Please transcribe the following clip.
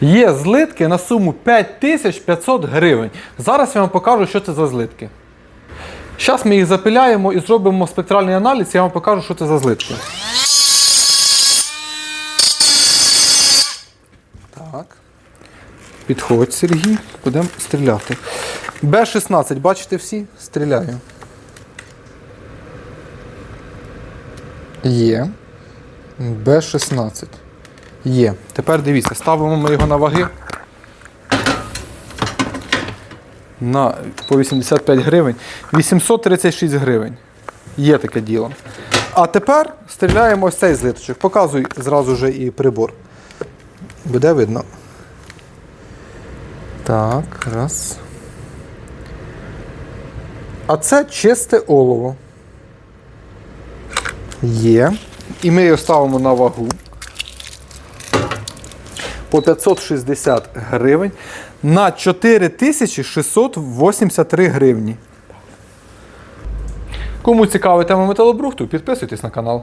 Є злитки на суму 5500 гривень. Зараз я вам покажу, що це за злитки. Зараз ми їх запиляємо і зробимо спектральний аналіз, я вам покажу, що це за злитки. Так. Підходь, Сергій, будемо стріляти. Б-16, бачите всі? Стріляю. Є. Б-16. Є. Тепер дивіться, ставимо ми його на ваги. На, по 85 гривень. 836 гривень. Є таке діло. А тепер стріляємо ось цей злиточок. Показуй зразу же і прибор. Буде видно. Так, раз. А це чисте олово. Є. І ми його ставимо на вагу. По 560 гривень на 4683 гривні. Кому цікава тема металобрухту, підписуйтесь на канал.